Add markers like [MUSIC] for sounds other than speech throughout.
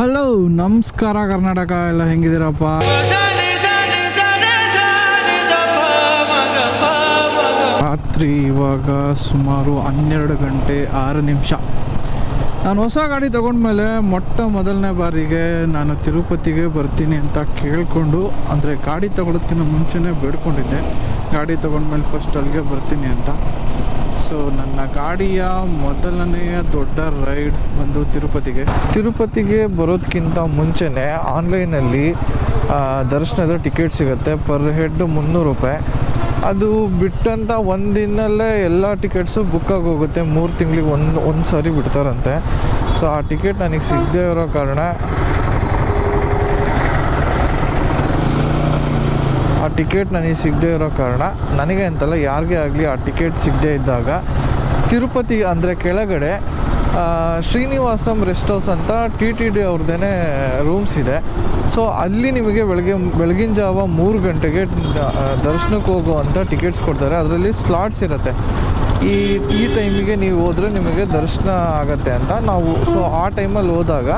Hello ನಮಸ್ಕಾರ ಕರ್ನಾಟಕ, ಎಲ್ಲ ಹೆಂಗಿದ್ದೀರಪ್ಪ? ರಾತ್ರಿ ಇವಾಗ ಸುಮಾರು ಹನ್ನೆರಡು ಗಂಟೆ ಆರು ನಿಮಿಷ. ನಾನು ಹೊಸ ಗಾಡಿ ತಗೊಂಡ್ಮೇಲೆ ಮೊಟ್ಟ ಮೊದಲನೇ ಬಾರಿಗೆ ನಾನು ತಿರುಪತಿಗೆ ಬರ್ತೀನಿ ಅಂತ ಕೇಳಿಕೊಂಡು, ಅಂದರೆ ಗಾಡಿ ತಗೊಳೋದಕ್ಕಿಂತ ಮುಂಚೆನೇ ಬೇಡ್ಕೊಂಡಿದ್ದೆ. ಗಾಡಿ ತಗೊಂಡ್ಮೇಲೆ ಫಸ್ಟ್ ಅಲ್ಲಿಗೆ ಬರ್ತೀನಿ ಅಂತ. ಸೊ ನನ್ನ ಗಾಡಿಯ ಮೊದಲನೆಯ ದೊಡ್ಡ ರೈಡ್ ಬಂದು ತಿರುಪತಿಗೆ. ತಿರುಪತಿಗೆ ಬರೋದಕ್ಕಿಂತ ಮುಂಚೆನೇ ಆನ್ಲೈನಲ್ಲಿ ದರ್ಶನದ ಟಿಕೆಟ್ ಸಿಗುತ್ತೆ ಪರ್ ಹೆಡ್ ಮುನ್ನೂರು ರೂಪಾಯಿ. ಅದು ಬಿಟ್ಟಂತ ಒಂದು ದಿನಲ್ಲೇ ಎಲ್ಲ ಟಿಕೆಟ್ಸು ಬುಕ್ ಆಗೋಗುತ್ತೆ. ಮೂರು ತಿಂಗಳಿಗೆ ಒಂದು ಒಂದು ಸಾರಿ ಬಿಡ್ತಾರಂತೆ. ಸೊ ಆ ಟಿಕೆಟ್ ನನಗೆ ಸಿಗದೇ ಇರೋ ಕಾರಣ ಆ ಟಿಕೆಟ್ ನನಗೆ ಸಿಗದೇ ಇರೋ ಕಾರಣ ನನಗೆ ಅಂತಲ್ಲ ಯಾರಿಗೇ ಆಗಲಿ ಆ ಟಿಕೆಟ್ ಸಿಗದೇ ಇದ್ದಾಗ ತಿರುಪತಿ ಅಂದರೆ ಕೆಳಗಡೆ ಶ್ರೀನಿವಾಸಂ ರೆಸ್ಟ್ ಹೌಸ್ ಅಂತ ಟಿ ಟಿ ಡಿ ಅವ್ರದ್ದೇ ರೂಮ್ಸ್ ಇದೆ. ಸೊ ಅಲ್ಲಿ ನಿಮಗೆ ಬೆಳಗ್ಗೆ, ಬೆಳಗಿನ ಜಾವ ಮೂರು ಗಂಟೆಗೆ ದರ್ಶನಕ್ಕೆ ಹೋಗುವಂಥ ಟಿಕೆಟ್ಸ್ ಕೊಡ್ತಾರೆ. ಅದರಲ್ಲಿ ಸ್ಲಾಟ್ಸ್ ಇರುತ್ತೆ. ಈ ಈ ಟೈಮಿಗೆ ನೀವು ಹೋದರೆ ನಿಮಗೆ ದರ್ಶನ ಆಗತ್ತೆ ಅಂತ ನಾವು, ಸೊ ಆ ಟೈಮಲ್ಲಿ ಹೋದಾಗ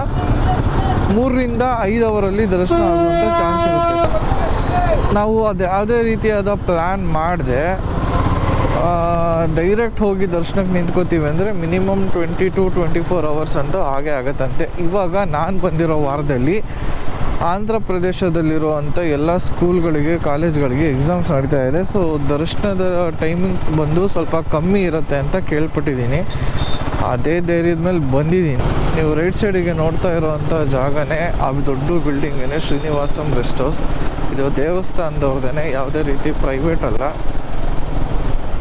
ಮೂರರಿಂದ ಐದು ಅವರಲ್ಲಿ ದರ್ಶನ ಆಗುವಂಥ ಚಾನ್ಸ್ ಇರುತ್ತೆ. ನಾವು ಅದು ಯಾವುದೇ ರೀತಿಯಾದ ಪ್ಲ್ಯಾನ್ ಮಾಡಿದೆ ಡೈರೆಕ್ಟ್ ಹೋಗಿ ದರ್ಶನಕ್ಕೆ ನಿಂತ್ಕೋತೀವಿ ಅಂದರೆ minimum twenty to twenty four hours ಅಂತ ಹಾಗೆ ಆಗತ್ತಂತೆ. ಇವಾಗ ನಾನು ಬಂದಿರೋ ವಾರದಲ್ಲಿ ಆಂಧ್ರ ಪ್ರದೇಶದಲ್ಲಿರುವಂಥ ಎಲ್ಲ ಸ್ಕೂಲ್ಗಳಿಗೆ ಕಾಲೇಜ್ಗಳಿಗೆ ಎಕ್ಸಾಮ್ಸ್ ನಡೀತಾ ಇದೆ. ಸೊ ದರ್ಶನದ ಟೈಮಿಂಗ್ ಬಂದು ಸ್ವಲ್ಪ ಕಮ್ಮಿ ಇರುತ್ತೆ ಅಂತ ಕೇಳ್ಪಟ್ಟಿದ್ದೀನಿ. ಅದೇ ಧೈರ್ಯದ ಮೇಲೆ ಬಂದಿದ್ದೀನಿ. ನೀವು ರೈಟ್ ಸೈಡಿಗೆ ನೋಡ್ತಾ ಇರೋವಂಥ ಜಾಗನೇ, ಆ ದೊಡ್ಡ ಬಿಲ್ಡಿಂಗೇನೆ ಶ್ರೀನಿವಾಸಂ ರೆಸ್ಟ್ ಹೌಸ್ ಇದು ದೇವಸ್ಥಾನದವ್ರದೇ ಯಾವುದೇ ರೀತಿ ಪ್ರೈವೇಟ್ ಅಲ್ಲ.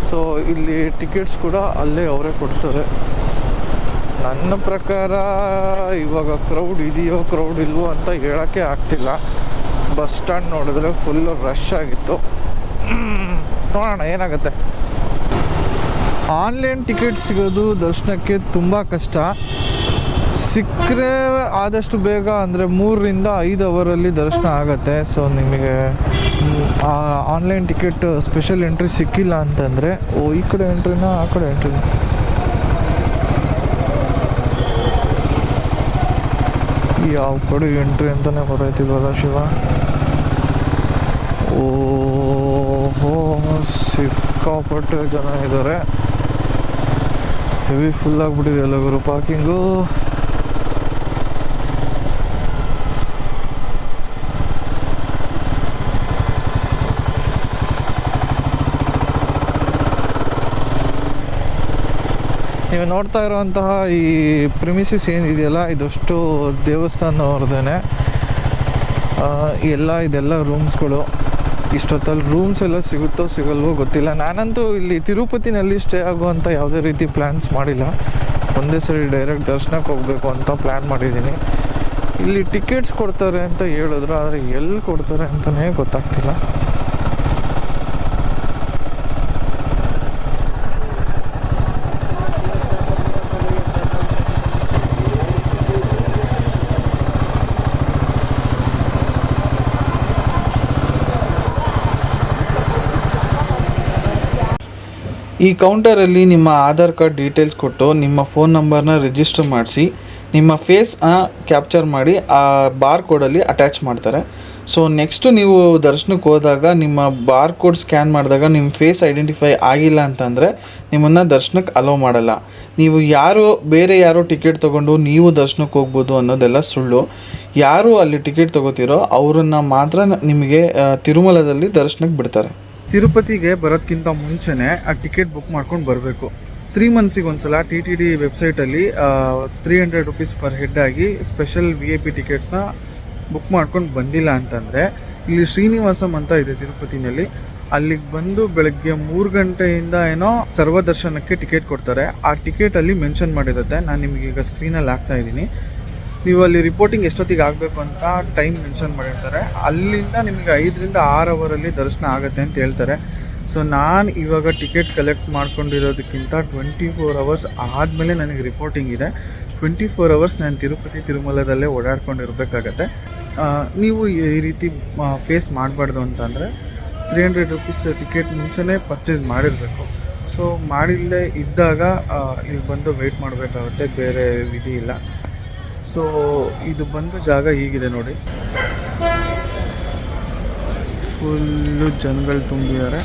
ಸೊ ಇಲ್ಲಿ ಟಿಕೆಟ್ಸ್ ಕೂಡ ಅಲ್ಲೇ ಅವರೇ ಕೊಡ್ತಾರೆ. ನನ್ನ ಪ್ರಕಾರ ಇವಾಗ ಕ್ರೌಡ್ ಇದೆಯೋ ಕ್ರೌಡ್ ಇಲ್ವೋ ಅಂತ ಹೇಳೋಕ್ಕೆ ಆಗ್ತಿಲ್ಲ. ಬಸ್ ಸ್ಟ್ಯಾಂಡ್ ನೋಡಿದ್ರೆ ಫುಲ್ಲು ರಶ್ ಆಗಿತ್ತು. ನೋಡೋಣ, ಏನಾಗುತ್ತೆ? ಆನ್ಲೈನ್ ಟಿಕೆಟ್ ಸಿಗೋದು ದರ್ಶನಕ್ಕೆ ತುಂಬ ಕಷ್ಟ. ಸಿಕ್ಕರೆ ಆದಷ್ಟು ಬೇಗ ಅಂದರೆ ಮೂರರಿಂದ ಐದು ಅವರಲ್ಲಿ ದರ್ಶನ ಆಗುತ್ತೆ. ಸೊ ನಿಮಗೆ ಆನ್ಲೈನ್ ಟಿಕೆಟ್ ಸ್ಪೆಷಲ್ ಎಂಟ್ರಿ ಸಿಕ್ಕಿಲ್ಲ ಅಂತಂದರೆ, ಓ, ಈ ಕಡೆ ಎಂಟ್ರಿನಾ ಆ ಕಡೆ ಎಂಟ್ರಿನ ಯಾವ ಕಡೆ ಎಂಟ್ರಿ ಅಂತಲೇ ಗೊತ್ತಾಯ್ತಿಲ್ವಲ್ಲ ಶಿವ? ಓಹೋ, ಸಿಕ್ಕಾಪಟ್ಟೆ ಜನ ಇದ್ದಾರೆ ಹೆವಿ ಫುಲ್ ಆಗಿಬಿಟ್ಟಿದೆ ಎಲ್ಲ ಗುರು ಪಾರ್ಕಿಂಗು ನೀವು ನೋಡ್ತಾ ಇರುವಂತಹ ಈ ಪ್ರಿಮಿಸಿಸ್ ಏನಿದೆಯಲ್ಲ ಇದಷ್ಟು ದೇವಸ್ಥಾನವ್ರದೇ ಎಲ್ಲ ಇದೆಲ್ಲ ರೂಮ್ಸ್ಗಳು ಇಷ್ಟೊತ್ತಲ್ಲಿ ರೂಮ್ಸ್ ಎಲ್ಲ ಸಿಗುತ್ತೋ ಸಿಗಲ್ವೋ ಗೊತ್ತಿಲ್ಲ. ನಾನಂತೂ ಇಲ್ಲಿ ತಿರುಪತಿನಲ್ಲಿ ಸ್ಟೇ ಆಗುವಂಥ ಯಾವುದೇ ರೀತಿ ಪ್ಲ್ಯಾನ್ಸ್ ಮಾಡಿಲ್ಲ. ಒಂದೇ ಸರಿ ಡೈರೆಕ್ಟ್ ದರ್ಶನಕ್ಕೆ ಹೋಗಬೇಕು ಅಂತ ಪ್ಲ್ಯಾನ್ ಮಾಡಿದ್ದೀನಿ. ಇಲ್ಲಿ ಟಿಕೆಟ್ಸ್ ಕೊಡ್ತಾರೆ ಅಂತ ಹೇಳಿದ್ರು, ಆದರೆ ಎಲ್ಲಿ ಕೊಡ್ತಾರೆ ಅಂತಲೇ ಗೊತ್ತಾಗ್ತಿಲ್ಲ. ಈ ಕೌಂಟರಲ್ಲಿ ನಿಮ್ಮ ಆಧಾರ್ ಕಾರ್ಡ್ ಡೀಟೇಲ್ಸ್ ಕೊಟ್ಟು ನಿಮ್ಮ ಫೋನ್ ನಂಬರ್ನ ರಿಜಿಸ್ಟರ್ ಮಾಡಿಸಿ, ನಿಮ್ಮ ಫೇಸ್ನ ಕ್ಯಾಪ್ಚರ್ ಮಾಡಿ, ಆ ಬಾರ್ ಕೋಡಲ್ಲಿ ಅಟ್ಯಾಚ್ ಮಾಡ್ತಾರೆ. ಸೊ, ನೆಕ್ಸ್ಟು ನೀವು ದರ್ಶನಕ್ಕೆ ಹೋದಾಗ ನಿಮ್ಮ ಬಾರ್ ಕೋಡ್ ಸ್ಕ್ಯಾನ್ ಮಾಡಿದಾಗ ನಿಮ್ಮ ಫೇಸ್ ಐಡೆಂಟಿಫೈ ಆಗಿಲ್ಲ ಅಂತಂದರೆ ನಿಮ್ಮನ್ನು ದರ್ಶನಕ್ಕೆ ಅಲೋ ಮಾಡಲ್ಲ. ನೀವು ಯಾರು, ಬೇರೆ ಯಾರೋ ಟಿಕೆಟ್ ತೊಗೊಂಡು ನೀವು ದರ್ಶನಕ್ಕೆ ಹೋಗ್ಬೋದು ಅನ್ನೋದೆಲ್ಲ ಸುಳ್ಳು. ಯಾರು ಅಲ್ಲಿ ಟಿಕೆಟ್ ತೊಗೋತೀರೋ, ಅವರನ್ನು ಮಾತ್ರ ನಿಮಗೆ ತಿರುಮಲದಲ್ಲಿ ದರ್ಶನಕ್ಕೆ ಬಿಡ್ತಾರೆ. ತಿರುಪತಿಗೆ ಬರೋದಕ್ಕಿಂತ ಮುಂಚೆನೇ ಆ ಟಿಕೆಟ್ ಬುಕ್ ಮಾಡ್ಕೊಂಡು ಬರಬೇಕು. ತ್ರೀ ಮಂತ್ಸಿಗೆ ಒಂದ್ಸಲ ಟಿ ಟಿ ಡಿ ವೆಬ್ಸೈಟಲ್ಲಿ three hundred rupees per head ಆಗಿ ಸ್ಪೆಷಲ್ ವಿ ಐ ಪಿ ಟಿಕೆಟ್ಸ್ನ ಬುಕ್ ಮಾಡ್ಕೊಂಡು ಬಂದಿಲ್ಲ ಅಂತಂದರೆ, ಇಲ್ಲಿ ಶ್ರೀನಿವಾಸಂ ಅಂತ ಇದೆ ತಿರುಪತಿನಲ್ಲಿ. ಅಲ್ಲಿಗೆ ಬಂದು ಬೆಳಗ್ಗೆ ಮೂರು ಗಂಟೆಯಿಂದ ಏನೋ ಸರ್ವದರ್ಶನಕ್ಕೆ ಟಿಕೆಟ್ ಕೊಡ್ತಾರೆ. ಆ ಟಿಕೆಟಲ್ಲಿ ಮೆನ್ಷನ್ ಮಾಡಿರುತ್ತೆ ನಾನು ನಿಮಗೆ ಈಗ ಸ್ಕ್ರೀನಲ್ಲಿ ಹಾಕ್ತಾ ಇದ್ದೀನಿ. ನೀವು ಅಲ್ಲಿ ರಿಪೋರ್ಟಿಂಗ್ ಎಷ್ಟೊತ್ತಿಗೆ ಆಗಬೇಕು ಅಂತ ಟೈಮ್ ಮೆನ್ಷನ್ ಮಾಡಿರ್ತಾರೆ. ಅಲ್ಲಿಂದ ನಿಮಗೆ ಐದರಿಂದ ಆರು ಅವರಲ್ಲಿ ದರ್ಶನ ಆಗುತ್ತೆ ಅಂತ ಹೇಳ್ತಾರೆ. ಸೊ ನಾನು ಇವಾಗ ಟಿಕೆಟ್ ಕಲೆಕ್ಟ್ ಮಾಡ್ಕೊಂಡಿರೋದಕ್ಕಿಂತ ಟ್ವೆಂಟಿ ಫೋರ್ ಅವರ್ಸ್ ಆದಮೇಲೆ ನನಗೆ ರಿಪೋರ್ಟಿಂಗ್ ಇದೆ. ಟ್ವೆಂಟಿ ಫೋರ್ ಅವರ್ಸ್ ನಾನು ತಿರುಪತಿ ತಿರುಮಲದಲ್ಲೇ ಓಡಾಡ್ಕೊಂಡಿರ್ಬೇಕಾಗತ್ತೆ. ನೀವು ಈ ರೀತಿ ಫೇಸ್ ಮಾಡಬಾರ್ದು ಅಂತಂದರೆ ತ್ರೀ ಹಂಡ್ರೆಡ್ ರುಪೀಸ್ ಟಿಕೆಟ್ ಮುಂಚೆನೇ ಪರ್ಚೇಸ್ ಮಾಡಿರಬೇಕು. ಸೊ ಮಾಡಿಲ್ಲದೆ ಇದ್ದಾಗ ಇಲ್ಲಿ ಬಂದು ವೆಯ್ಟ್ ಮಾಡಬೇಕಾಗುತ್ತೆ. ಬೇರೆ ವಿಧಿ ಇಲ್ಲ. ಸೊ ಇದು ಬಂದು ಜಾಗ ಹೀಗಿದೆ ನೋಡಿ. ಫುಲ್ಲು ಜನಗಳು ತುಂಬಿದ್ದಾರೆ.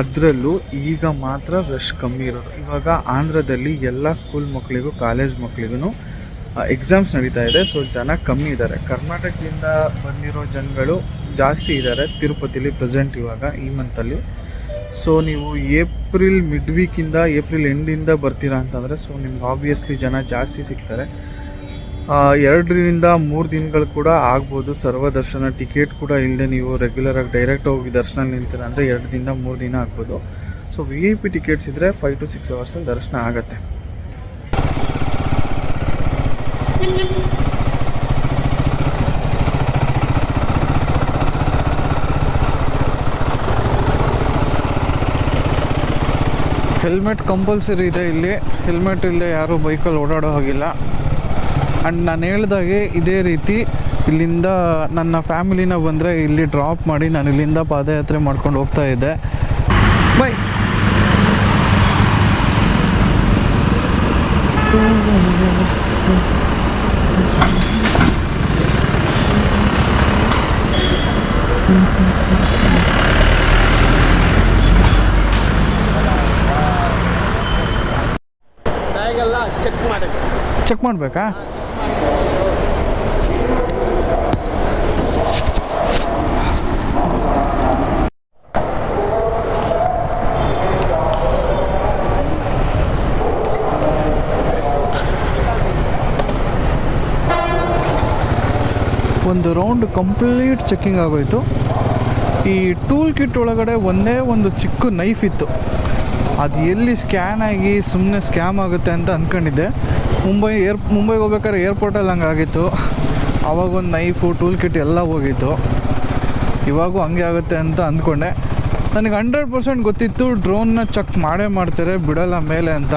ಅದರಲ್ಲೂ ಈಗ ಮಾತ್ರ ರಶ್ ಕಮ್ಮಿ ಇರೋದು. ಇವಾಗ ಆಂಧ್ರದಲ್ಲಿ ಎಲ್ಲ ಸ್ಕೂಲ್ ಮಕ್ಕಳಿಗೂ ಕಾಲೇಜ್ ಮಕ್ಕಳಿಗೂ ಎಕ್ಸಾಮ್ಸ್ ನಡೀತಾ ಇದೆ. ಸೊ ಜನ ಕಮ್ಮಿ ಇದ್ದಾರೆ. ಕರ್ನಾಟಕದಿಂದ ಬಂದಿರೋ ಜನಗಳು ಜಾಸ್ತಿ ಇದ್ದಾರೆ. ತಿರುಪತಿಲಿ ಪ್ರೆಸೆಂಟ್ ಇವಾಗ ಈ ಮಂತಲ್ಲಿ ಸೊ ನೀವು ಏಪ್ರಿಲ್ ಮಿಡ್ ವೀಕಿಂದ ಏಪ್ರಿಲ್ ಎಂಡಿಂದ ಬರ್ತೀರಾ ಅಂತಂದರೆ ಸೊ ನಿಮ್ಗೆ ಆಬ್ವಿಯಸ್ಲಿ ಜನ ಜಾಸ್ತಿ ಸಿಗ್ತಾರೆ. ಎರಡರಿಂದ ಮೂರು ದಿನಗಳು ಕೂಡ ಆಗ್ಬೋದು. ಸರ್ವದರ್ಶನ ಟಿಕೆಟ್ ಕೂಡ ಇಲ್ಲದೆ ನೀವು ರೆಗ್ಯುಲರಾಗಿ ಡೈರೆಕ್ಟ್ ಹೋಗಿ ದರ್ಶನ ನಿಲ್ತೀರ ಅಂದರೆ ಎರಡು ದಿನ ಮೂರು ದಿನ ಆಗ್ಬೋದು. So V I P tickets ಇದ್ದರೆ ಫೈವ್ ಟು ಸಿಕ್ಸ್ ಅವರ್ಸಲ್ಲಿ ದರ್ಶನ ಆಗುತ್ತೆ. ಹೆಲ್ಮೆಟ್ ಕಂಪಲ್ಸರಿ ಇದೆ ಇಲ್ಲಿ. ಹೆಲ್ಮೆಟ್ ಇಲ್ಲದೆ ಯಾರೂ ಬೈಕಲ್ಲಿ ಓಡಾಡೋ ಹಾಗಿಲ್ಲ. ಆ್ಯಂಡ್ ನಾನು ಹೇಳ್ದಾಗೆ ಇದೇ ರೀತಿ ಇಲ್ಲಿಂದ ನನ್ನ ಫ್ಯಾಮಿಲಿನ ಬಂದರೆ ಇಲ್ಲಿ ಡ್ರಾಪ್ ಮಾಡಿ ನಾನು ಇಲ್ಲಿಂದ ಪಾದಯಾತ್ರೆ ಮಾಡ್ಕೊಂಡು ಹೋಗ್ತಾ ಇದ್ದೆ. ಬೈ ಬ್ಯಾಗೆಲ್ಲ ಚೆಕ್ ಮಾಡಿ ಚೆಕ್ ಮಾಡಬೇಕಾ? ಒಂದು ರೌಂಡ್ ಕಂಪ್ಲೀಟ್ ಚೆಕ್ಕಿಂಗ್ ಆಗೋಯಿತು. ಈ ಟೂಲ್ ಕಿಟ್ ಒಳಗಡೆ ಒಂದೇ ಒಂದು ಚಿಕ್ಕ ನೈಫ್ ಇತ್ತು. ಅದು ಎಲ್ಲಿ ಸ್ಕ್ಯಾನ್ ಆಗಿ ಸುಮ್ಮನೆ ಸ್ಕ್ಯಾಮ್ ಆಗುತ್ತೆ ಅಂತ ಅಂದ್ಕೊಂಡಿದ್ದೆ ಮುಂಬೈ ಏರ್ ಮುಂಬೈಗೆ ಹೋಗ್ಬೇಕಾದ್ರೆ ಏರ್ಪೋರ್ಟಲ್ಲಿ ಹಂಗೆ ಆಗಿತ್ತು. ಆವಾಗ ಒಂದು ನೈಫು ಟೂಲ್ ಕಿಟ್ ಎಲ್ಲ ಹೋಗಿತ್ತು. ಇವಾಗೂ ಹಂಗೆ ಆಗುತ್ತೆ ಅಂತ ಅಂದ್ಕೊಂಡೆ. ನನಗೆ ಹಂಡ್ರೆಡ್ ಪರ್ಸೆಂಟ್ ಗೊತ್ತಿತ್ತು ಡ್ರೋನ್ನ ಚೆಕ್ ಮಾಡೇ ಮಾಡ್ತಾರೆ, ಬಿಡಲ್ಲ ಮೇಲೆ ಅಂತ.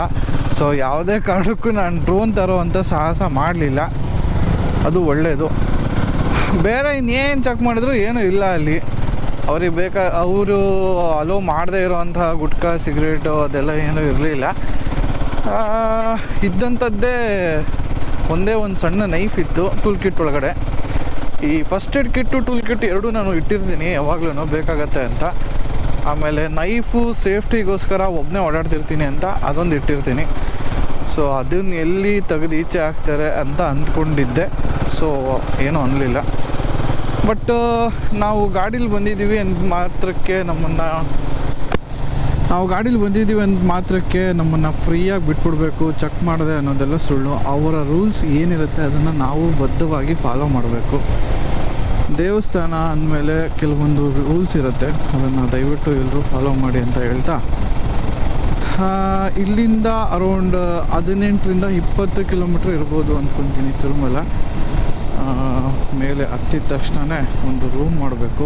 ಸೊ ಯಾವುದೇ ಕಾರಣಕ್ಕೂ ನಾನು ಡ್ರೋನ್ ತರೋ ಅಂತ ಸಾಹಸ ಮಾಡಲಿಲ್ಲ. ಅದು ಒಳ್ಳೆಯದು ಬೇರೆ ಇನ್ನೇನು ಚೆಕ್ ಮಾಡಿದ್ರು ಏನೂ ಇಲ್ಲ ಅಲ್ಲಿ. ಅವ್ರಿಗೆ ಬೇಕಾ, ಅವರು ಅಲೋ ಮಾಡದೇ ಇರೋವಂಥ ಗುಟ್ಕಾ ಸಿಗರೇಟು ಅದೆಲ್ಲ ಏನೂ ಇರಲಿಲ್ಲ. ಇದ್ದಂಥದ್ದೇ ಒಂದೇ ಒಂದು ಸಣ್ಣ ನೈಫ್ ಇತ್ತು ಟೂಲ್ ಕಿಟ್ ಒಳಗಡೆ. ಈ first aid kit tool kit ಎರಡೂ ನಾನು ಇಟ್ಟಿರ್ತೀನಿ ಯಾವಾಗಲೂ ಬೇಕಾಗತ್ತೆ ಅಂತ. ಆಮೇಲೆ ನೈಫು ಸೇಫ್ಟಿಗೋಸ್ಕರ ಒಬ್ಬನೇ ಓಡಾಡ್ತಿರ್ತೀನಿ ಅಂತ ಅದೊಂದು ಇಟ್ಟಿರ್ತೀನಿ. ಸೊ ಅದನ್ನ ಎಲ್ಲಿ ತೆಗೆದು ಈಚೆ ಹಾಕ್ತಾರೆ ಅಂತ ಅಂದ್ಕೊಂಡಿದ್ದೆ. ಸೊ ಏನೂ ಅನ್ನಲಿಲ್ಲ ಬಟ್ ನಾವು ಗಾಡೀಲಿ ಬಂದಿದ್ದೀವಿ ಅಂದ ಮಾತ್ರಕ್ಕೆ ನಮ್ಮನ್ನು, ನಾವು ಗಾಡೀಲಿ ಬಂದಿದ್ದೀವಿ ಅಂದ ಮಾತ್ರಕ್ಕೆ ನಮ್ಮನ್ನು ಫ್ರೀಯಾಗಿ ಬಿಟ್ಬಿಡ್ಬೇಕು ಚೆಕ್ ಮಾಡಿದೆ ಅನ್ನೋದೆಲ್ಲ ಸುಳ್ಳು. ಅವರ ರೂಲ್ಸ್ ಏನಿರುತ್ತೆ ಅದನ್ನು ನಾವು ಬದ್ಧವಾಗಿ ಫಾಲೋ ಮಾಡಬೇಕು. ದೇವಸ್ಥಾನ ಅಂದಮೇಲೆ ಕೆಲವೊಂದು ರೂಲ್ಸ್ ಇರುತ್ತೆ. ಅದನ್ನು ದಯವಿಟ್ಟು ಎಲ್ಲರೂ ಫಾಲೋ ಮಾಡಿ ಅಂತ ಹೇಳ್ತಾ. ಇಲ್ಲಿಂದ ಅರೌಂಡ್ ಹದಿನೆಂಟರಿಂದ ಇಪ್ಪತ್ತು ಕಿಲೋಮೀಟ್ರ್ ಇರ್ಬೋದು ಅಂದ್ಕೊತೀನಿ ತಿರುಮಲ. ಮೇಲೆ ಹತ್ತಿದ ತಕ್ಷಣ ಒಂದು ರೂಮ್ ಮಾಡಬೇಕು.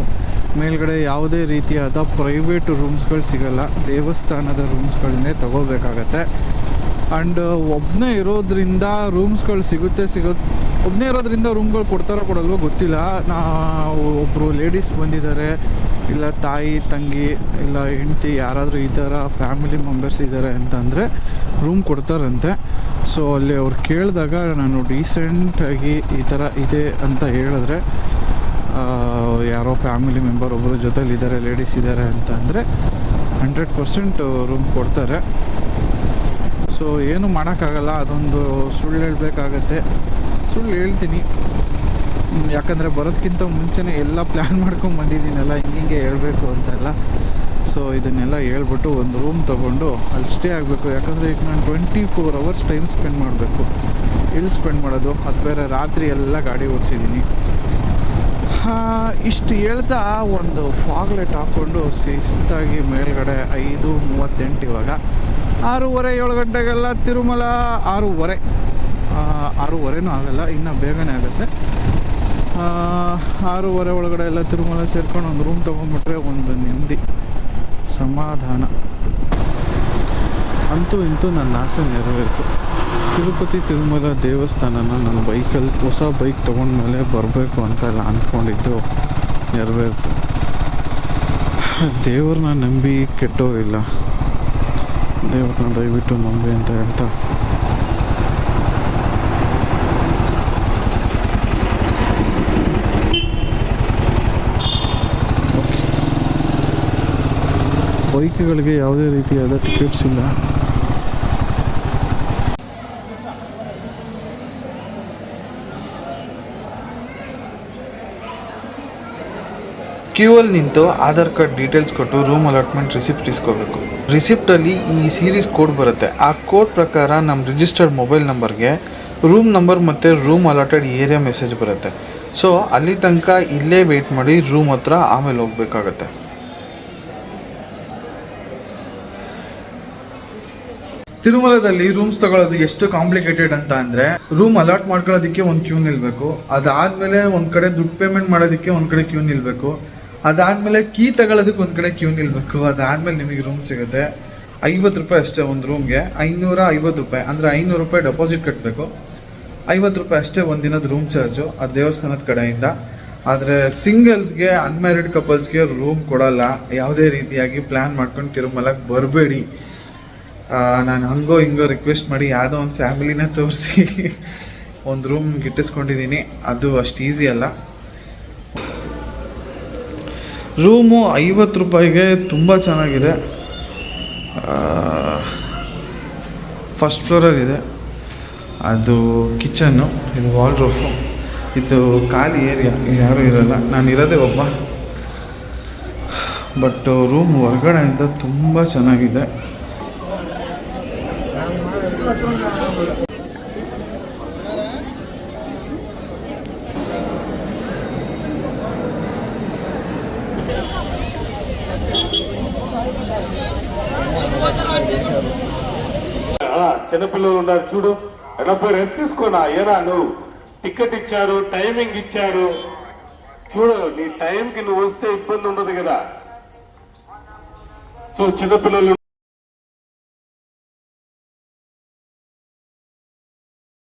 ಮೇಲ್ಗಡೆ ಯಾವುದೇ ರೀತಿಯಾದ ಪ್ರೈವೇಟ್ ರೂಮ್ಸ್ಗಳು ಸಿಗಲ್ಲ. ದೇವಸ್ಥಾನದ ರೂಮ್ಸ್ಗಳನ್ನೇ ತಗೋಬೇಕಾಗತ್ತೆ. ಆ್ಯಂಡ್ ಒಬ್ಬನೇ ಇರೋದ್ರಿಂದ ರೂಮ್ಸ್ಗಳು ಸಿಗುತ್ತೆ ಸಿಗುತ್ತೆ. ಒಬ್ಬನೇ ಇರೋದ್ರಿಂದ ರೂಮ್ಗಳು ಕೊಡ್ತಾರೋ ಕೊಡಲ್ವೋ ಗೊತ್ತಿಲ್ಲ. ನಾವು ಒಬ್ಬರು ಲೇಡೀಸ್ ಬಂದಿದ್ದಾರೆ. ಇಲ್ಲ ತಾಯಿ, ತಂಗಿ, ಇಲ್ಲ ಹೆಂಡ್ತಿ ಯಾರಾದರೂ ಈ ಥರ ಫ್ಯಾಮಿಲಿ ಮೆಂಬರ್ಸ್ ಇದ್ದಾರೆ ಅಂತಂದರೆ ರೂಮ್ ಕೊಡ್ತಾರಂತೆ. ಸೊ ಅಲ್ಲಿ ಅವ್ರು ಕೇಳಿದಾಗ ನಾನು ಡೀಸೆಂಟಾಗಿ ಈ ಥರ ಇದೆ ಅಂತ ಹೇಳಿದ್ರೆ ಯಾರೋ ಫ್ಯಾಮಿಲಿ ಮೆಂಬರ್ ಒಬ್ಬರು ಜೊತೇಲಿ ಇದ್ದಾರೆ ಲೇಡೀಸ್ ಇದ್ದಾರೆ ಅಂತ ಅಂದರೆ ಹಂಡ್ರೆಡ್ ಪರ್ಸೆಂಟ್ ರೂಮ್ ಕೊಡ್ತಾರೆ. ಸೊ ಏನು ಮಾಡೋಕ್ಕಾಗಲ್ಲ, ಅದೊಂದು ಸುಳ್ಳು ಹೇಳಬೇಕಾಗತ್ತೆ. ಸುಳ್ಳು ಹೇಳ್ತೀನಿ. ಯಾಕಂದರೆ ಬರೋದಕ್ಕಿಂತ ಮುಂಚೆನೇ ಎಲ್ಲ ಪ್ಲ್ಯಾನ್ ಮಾಡ್ಕೊಂಡು ಬಂದಿದ್ದೀನಲ್ಲ ಹಿಂಗೆ ಹೇಳಬೇಕು ಅಂತೆಲ್ಲ. ಸೊ ಇದನ್ನೆಲ್ಲ ಹೇಳ್ಬಿಟ್ಟು ಒಂದು ರೂಮ್ ತೊಗೊಂಡು ಅಲ್ಲಿ ಸ್ಟೇ ಆಗಬೇಕು. ಯಾಕಂದರೆ ಈಗ ನಾನು twenty four hours time spend ಮಾಡಬೇಕು. ಎಲ್ಲಿ ಸ್ಪೆಂಡ್ ಮಾಡೋದು? ಅದು ಬೇರೆ ರಾತ್ರಿ ಎಲ್ಲ ಗಾಡಿ ಓಡಿಸಿದ್ದೀನಿ. ಇಷ್ಟು ಹೇಳ್ತಾ ಒಂದು ಫಾಗ್ಲೆಟ್ ಹಾಕ್ಕೊಂಡು ಶಿಸ್ತಾಗಿ ಮೇಲ್ಗಡೆ ಐದು ಮೂವತ್ತೆಂಟು ಇವಾಗ. ಆರೂವರೆ, ಏಳು ಗಂಟೆಗೆಲ್ಲ ತಿರುಮಲ. ಆರೂವರೆ. ಆರೂವರೆನೂ ಆಗಲ್ಲ, ಇನ್ನೂ ಬೇಗನೆ ಆಗುತ್ತೆ. ಆರೂವರೆ ಒಳಗಡೆ ಎಲ್ಲ ತಿರುಮಲ ಸೇರ್ಕೊಂಡು ಒಂದು ರೂಮ್ ತೊಗೊಂಡ್ಬಿಟ್ರೆ ಒಂದು ನೆಮ್ಮದಿ ಸಮಾಧಾನ. ಅಂತೂ ಇಂತೂ ನನ್ನ ಆಸೆ ನೆರವೇರಿತು. ತಿರುಪತಿ ತಿರುಮಲ ದೇವಸ್ಥಾನನ ನನ್ನ ಬೈಕಲ್ಲಿ ಹೊಸ ಬೈಕ್ ತೊಗೊಂಡ್ಮೇಲೆ ಬರಬೇಕು ಅಂತ ಎಲ್ಲ ಅಂದ್ಕೊಂಡಿದ್ದು ನೆರವೇರಿತು. ದೇವ್ರನ್ನ ನಂಬಿ ಕೆಟ್ಟೋರಿಲ್ಲ. ದೇವ್ರನ್ನ ದಯವಿಟ್ಟು ನಂಬಿ ಅಂತ ಹೇಳ್ತಾ ಬೈಕ್ಗಳಿಗೆ ಯಾವುದೇ ರೀತಿಯಾದ ಟಿಕೆಟ್ಸ್ ಇಲ್ಲ. ಕ್ಯೂ ಅಲ್ಲಿ ನಿಂತು ಆಧಾರ್ ಕಾರ್ಡ್ ಡೀಟೇಲ್ಸ್ ಕೊಟ್ಟು ರೂಮ್ ಅಲಾಟ್ಮೆಂಟ್ ರಿಸಿಪ್ಟ್ ಇಸ್ಕೋಬೇಕು. ರಿಸಿಪ್ಟಲ್ಲಿ ಈ ಸೀರೀಸ್ ಕೋಡ್ ಬರುತ್ತೆ. ಆ ಕೋಡ್ ಪ್ರಕಾರ ನಮ್ಮ ರಿಜಿಸ್ಟರ್ಡ್ ಮೊಬೈಲ್ ನಂಬರ್ಗೆ ರೂಮ್ ನಂಬರ್ ಮತ್ತು ರೂಮ್ ಅಲಾಟೆಡ್ ಏರಿಯಾ ಮೆಸೇಜ್ ಬರುತ್ತೆ. ಸೊ ಅಲ್ಲಿ ತನಕ ಇಲ್ಲೇ ವೆಯ್ಟ್ ಮಾಡಿ ರೂಮ್ ಹತ್ರ ಆಮೇಲೆ ಹೋಗ್ಬೇಕಾಗತ್ತೆ. ತಿರುಮಲದಲ್ಲಿ ರೂಮ್ಸ್ ತಗೊಳ್ಳೋದು ಎಷ್ಟು ಕಾಂಪ್ಲಿಕೇಟೆಡ್ ಅಂತ ಅಂದ್ರೆ ರೂಮ್ ಅಲಾಟ್ ಮಾಡ್ಕೊಳ್ಳೋದಕ್ಕೆ ಒಂದು ಕ್ಯೂ ನಿಲ್ಬೇಕು. ಅದಾದ್ಮೇಲೆ ಒಂದ್ ಕಡೆ ದುಡ್ಡು ಪೇಮೆಂಟ್ ಮಾಡೋದಕ್ಕೆ ಒಂದ್ ಕಡೆ ಕ್ಯೂ ನಿಲ್ಬೇಕು. ಅದಾದ್ಮೇಲೆ ಕೀ ತಗೊಳ್ಳೋದಕ್ಕೆ ಒಂದ್ ಕಡೆ ಕ್ಯೂ ನಿಲ್ಬೇಕು. ಅದಾದ್ಮೇಲೆ ನಿಮಗೆ ರೂಮ್ ಸಿಗುತ್ತೆ. ಐವತ್ತು ರೂಪಾಯಿ ಅಷ್ಟೇ ಒಂದು ರೂಮ್ಗೆ ಐನೂರ ಐವತ್ತು ರೂಪಾಯಿ. ಅಂದ್ರೆ ಐನೂರು ರೂಪಾಯಿ ಡೆಪಾಸಿಟ್ ಕಟ್ಟಬೇಕು ಐವತ್ತು ರೂಪಾಯಿ ಅಷ್ಟೇ ಒಂದಿನದ ರೂಮ್ ಚಾರ್ಜು ಆ ದೇವಸ್ಥಾನದ ಕಡೆಯಿಂದ. ಆದರೆ ಸಿಂಗಲ್ಸ್ಗೆ ಅನ್ಮ್ಯಾರಿಡ್ ಕಪಲ್ಸ್ಗೆ ರೂಮ್ ಕೊಡಲ್ಲ. ಯಾವುದೇ ರೀತಿಯಾಗಿ ಪ್ಲ್ಯಾನ್ ಮಾಡ್ಕೊಂಡು ತಿರುಮಲಕ್ಕೆ ಬರಬೇಡಿ. ನಾನು ಹಂಗೋ ಹಿಂಗೋ ರಿಕ್ವೆಸ್ಟ್ ಮಾಡಿ ಯಾವುದೋ ಒಂದು ಫ್ಯಾಮಿಲಿನ ತೋರಿಸಿ. [LAUGHS] ಒಂದು ರೂಮ್ ಗಿಟ್ಟಿಸ್ಕೊಂಡಿದ್ದೀನಿ. ಅದು ಅಷ್ಟು ಈಸಿ ಅಲ್ಲ. ರೂಮು ಐವತ್ತು ರೂಪಾಯಿಗೆ ತುಂಬ ಚೆನ್ನಾಗಿದೆ. ಫಸ್ಟ್ ಫ್ಲೋರಲ್ಲಿದೆ ಅದು ಕಿಚನ್ನು ಇದು. ವಾಲ್ ರೂಫು ಇದು ಖಾಲಿ ಏರಿಯಾ ಇಲ್ಲಿ ಯಾರೂ ಇರೋಲ್ಲ. ನಾನು ಇರೋದೇ ಒಬ್ಬ. ಬಟ್ ರೂಮ್ ಹೊರಗಡೆಯಿಂದ ತುಂಬ ಚೆನ್ನಾಗಿದೆ. చిన్నపిల్లలు ఉన్నారు చూడు. ఎనభై రెస్ట్ తీసుకోనా? ఏరా నువ్వు? టికెట్ ఇచ్చారు టైమింగ్ ఇచ్చారు. చూడు నీ టైంకి నువ్వు వస్తే ఇబ్బంది ఉండదు కదా. సో చిన్నపిల్లలు